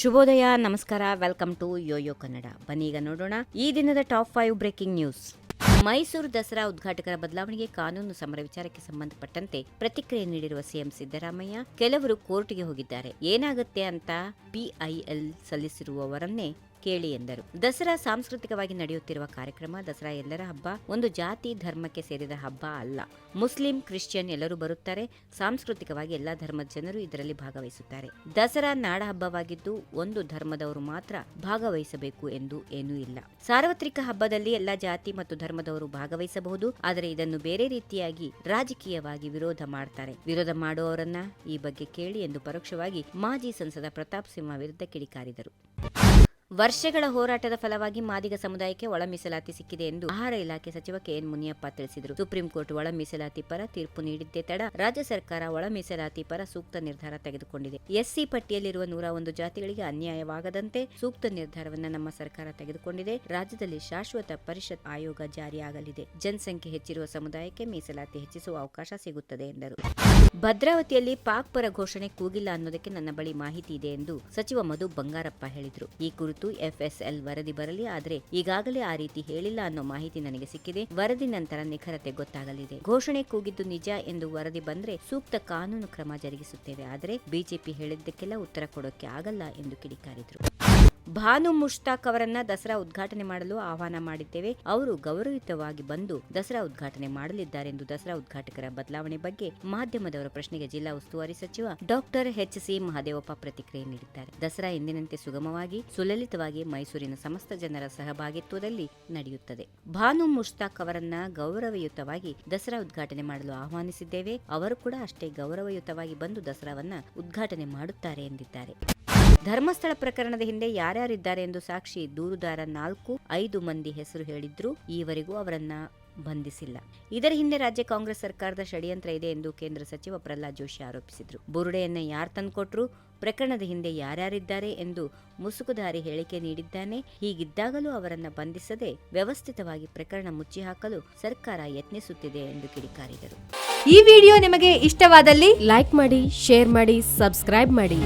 ಶುಭೋದಯ, ನಮಸ್ಕಾರ welcome to Yoyo Kannada ಬನ್ನೀಗ ನೋಡೋಣ ಈ ದಿನದ top five breaking news Mysuru Dasara ಉದ್ಘಾಟಕರ ಬದಲಾವಣೆಗೆ ಕಾನೂನು ಸಮರ ವಿಚಾರಕ್ಕೆ ಸಂಬಂಧಪಟ್ಟಂತೆ ಪ್ರತಿಕ್ರಿಯೆ ನೀಡಿರುವ ಸಿಎಂ ಸಿದ್ದರಾಮಯ್ಯ ಕೆಲವರು ಕೋರ್ಟ್ಗೆ ಹೋಗಿದ್ದಾರೆ. ಏನಾಗುತ್ತೆ ಅಂತ ಪಿಐಎಲ್ ಸಲ್ಲಿಸಿರುವವರನ್ನೇ ಕೇಳಿ ಎಂದರು. ದಸರಾ ಸಾಂಸ್ಕೃತಿಕವಾಗಿ ನಡೆಯುತ್ತಿರುವ ಕಾರ್ಯಕ್ರಮ ದಸರಾ ಎಲ್ಲರ ಹಬ್ಬ ಒಂದು ಜಾತಿ ಧರ್ಮಕ್ಕೆ ಸೇರಿದ ಹಬ್ಬ ಅಲ್ಲ. ಮುಸ್ಲಿಂ, ಕ್ರಿಶ್ಚಿಯನ್ ಎಲ್ಲರೂ ಬರುತ್ತಾರೆ. ಸಾಂಸ್ಕೃತಿಕವಾಗಿ ಎಲ್ಲಾ ಧರ್ಮದ ಜನರು ಇದರಲ್ಲಿ ಭಾಗವಹಿಸುತ್ತಾರೆ. ದಸರಾ ನಾಡ ಹಬ್ಬವಾಗಿದ್ದು ಒಂದು ಧರ್ಮದವರು ಮಾತ್ರ ಭಾಗವಹಿಸಬೇಕು ಎಂದು ಏನೂ ಇಲ್ಲ. ಸಾರ್ವತ್ರಿಕ ಹಬ್ಬದಲ್ಲಿ ಎಲ್ಲಾ ಜಾತಿ ಮತ್ತು ಧರ್ಮದವರು ಭಾಗವಹಿಸಬಹುದು. ಆದರೆ ಇದನ್ನು ಬೇರೆ ರೀತಿಯಾಗಿ ರಾಜಕೀಯವಾಗಿ ವಿರೋಧ ಮಾಡ್ತಾರೆ. ವಿರೋಧ ಮಾಡುವವರನ್ನ ಈ ಬಗ್ಗೆ ಕೇಳಿ ಎಂದು ಪರೋಕ್ಷವಾಗಿ ಮಾಜಿ ಸಂಸದ ಪ್ರತಾಪ್ ಸಿಂಹ ವಿರುದ್ಧ ಕಿಡಿಕಾರಿದರು. ವರ್ಷಗಳ ಹೋರಾಟದ ಫಲವಾಗಿ ಮಾದಿಗ ಸಮುದಾಯಕ್ಕೆ ಒಳ ಮೀಸಲಾತಿ ಸಿಕ್ಕಿದೆ ಎಂದು ಆಹಾರ ಇಲಾಖೆ ಸಚಿವ ಕೆಎನ್ ಮುನಿಯಪ್ಪ ತಿಳಿಸಿದರು. ಸುಪ್ರೀಂ ಕೋರ್ಟ್ ಒಳ ಮೀಸಲಾತಿ ಪರ ತೀರ್ಪು ನೀಡಿದ್ದೇ ತಡ. ರಾಜ್ಯ ಸರ್ಕಾರ ಒಳ ಮೀಸಲಾತಿ ಪರ ಸೂಕ್ತ ನಿರ್ಧಾರ ತೆಗೆದುಕೊಂಡಿದೆ. ಎಸ್ಸಿ ಪಟ್ಟಿಯಲ್ಲಿರುವ ನೂರ ಒಂದು ಜಾತಿಗಳಿಗೆ ಅನ್ಯಾಯವಾಗದಂತೆ ಸೂಕ್ತ ನಿರ್ಧಾರವನ್ನು ನಮ್ಮ ಸರ್ಕಾರ ತೆಗೆದುಕೊಂಡಿದೆ. ರಾಜ್ಯದಲ್ಲಿ ಶಾಶ್ವತ ಪರಿಷತ್ ಆಯೋಗ ಜಾರಿಯಾಗಲಿದೆ. ಜನಸಂಖ್ಯೆ ಹೆಚ್ಚಿರುವ ಸಮುದಾಯಕ್ಕೆ ಮೀಸಲಾತಿ ಹೆಚ್ಚಿಸುವ ಅವಕಾಶ ಸಿಗುತ್ತದೆ ಎಂದರು. ಭದ್ರಾವತಿಯಲ್ಲಿ ಪಾಕ್ ಪರ ಘೋಷಣೆ ಕೂಗಿಲ್ಲ ಅನ್ನೋದಕ್ಕೆ ನನ್ನ ಬಳಿ ಮಾಹಿತಿ ಇದೆ ಎಂದು ಸಚಿವ ಮಧು ಬಂಗಾರಪ್ಪ ಹೇಳಿದರು. ಈ ಕುರಿತು ಎಫ್ಎಸ್ಎಲ್ ವರದಿ ಬರಲಿ, ಆದರೆ ಈಗಾಗಲೇ ಆ ರೀತಿ ಹೇಳಿಲ್ಲ ಅನ್ನೋ ಮಾಹಿತಿ ನನಗೆ ಸಿಕ್ಕಿದೆ. ವರದಿ ನಂತರ ನಿಖರತೆ ಗೊತ್ತಾಗಲಿದೆ. ಘೋಷಣೆ ಕೂಗಿದ್ದು ನಿಜ ಎಂದು ವರದಿ ಬಂದ್ರೆ ಸೂಕ್ತ ಕಾನೂನು ಕ್ರಮ ಜರುಗಿಸುತ್ತೇವೆ. ಆದರೆ ಬಿಜೆಪಿ ಹೇಳಿದ್ದಕ್ಕೆಲ್ಲ ಉತ್ತರ ಕೊಡೋಕೆ ಆಗಲ್ಲ ಎಂದು ಕಿಡಿಕಾರಿದರು. ಭಾನು ಮುಷ್ತಾಕ್ ಅವರನ್ನ ದಸರಾ ಉದ್ಘಾಟನೆ ಮಾಡಲು ಆಹ್ವಾನ ಮಾಡಿದ್ದೇವೆ. ಅವರು ಗೌರವಯುತವಾಗಿ ಬಂದು ದಸರಾ ಉದ್ಘಾಟನೆ ಮಾಡಲಿದ್ದಾರೆ ಎಂದು ದಸರಾ ಉದ್ಘಾಟಕರ ಬದಲಾವಣೆ ಬಗ್ಗೆ ಮಾಧ್ಯಮದವರ ಪ್ರಶ್ನೆಗೆ ಜಿಲ್ಲಾ ಉಸ್ತುವಾರಿ ಸಚಿವ ಡಾಕ್ಟರ್ ಎಚ್ ಸಿ ಮಹದೇವಪ್ಪ ಪ್ರತಿಕ್ರಿಯೆ ನೀಡಿದ್ದಾರೆ. ದಸರಾ ಎಂದಿನಂತೆ ಸುಗಮವಾಗಿ, ಸುಲಲಿತವಾಗಿ ಮೈಸೂರಿನ ಸಮಸ್ತ ಜನರ ಸಹಭಾಗಿತ್ವದಲ್ಲಿ ನಡೆಯುತ್ತದೆ. ಭಾನು ಮುಷ್ತಾಕ್ ಅವರನ್ನ ಗೌರವಯುತವಾಗಿ ದಸರಾ ಉದ್ಘಾಟನೆ ಮಾಡಲು ಆಹ್ವಾನಿಸಿದ್ದೇವೆ. ಅವರು ಕೂಡ ಅಷ್ಟೇ ಗೌರವಯುತವಾಗಿ ಬಂದು ದಸರಾವನ್ನ ಉದ್ಘಾಟನೆ ಮಾಡುತ್ತಾರೆ ಎಂದಿದ್ದಾರೆ. ಧರ್ಮಸ್ಥಳ ಪ್ರಕರಣದ ಹಿಂದೆ ಯಾರ್ಯಾರಿದ್ದಾರೆ ಎಂದು ಸಾಕ್ಷಿ ದೂರುದಾರ ನಾಲ್ಕು, ಐದು ಮಂದಿ ಹೆಸರು ಹೇಳಿದ್ರು. ಈವರೆಗೂ ಅವರನ್ನ ಬಂಧಿಸಿಲ್ಲ. ಇದರ ಹಿಂದೆ ರಾಜ್ಯ ಕಾಂಗ್ರೆಸ್ ಸರ್ಕಾರದ ಷಡ್ಯಂತ್ರ ಇದೆ ಎಂದು ಕೇಂದ್ರ ಸಚಿವ ಪ್ರಹ್ಲಾದ್ ಜೋಶಿ ಆರೋಪಿಸಿದ್ರು. ಬುರುಡೆಯನ್ನ ಯಾರು ತಂದ್ಕೊಟ್ರು? ಪ್ರಕರಣದ ಹಿಂದೆ ಯಾರ್ಯಾರಿದ್ದಾರೆ ಎಂದು ಮುಸುಕುದಾರಿ ಹೇಳಿಕೆ ನೀಡಿದ್ದಾನೆ. ಹೀಗಿದ್ದಾಗಲೂ ಅವರನ್ನ ಬಂಧಿಸದೆ ವ್ಯವಸ್ಥಿತವಾಗಿ ಪ್ರಕರಣ ಮುಚ್ಚಿ ಹಾಕಲು ಸರ್ಕಾರ ಯತ್ನಿಸುತ್ತಿದೆ ಎಂದು ಕಿಡಿಕಾರಿದರು. ಈ ವಿಡಿಯೋ ನಿಮಗೆ ಇಷ್ಟವಾದಲ್ಲಿ ಲೈಕ್ ಮಾಡಿ, ಶೇರ್ ಮಾಡಿ, ಸಬ್ಸ್ಕ್ರೈಬ್ ಮಾಡಿ.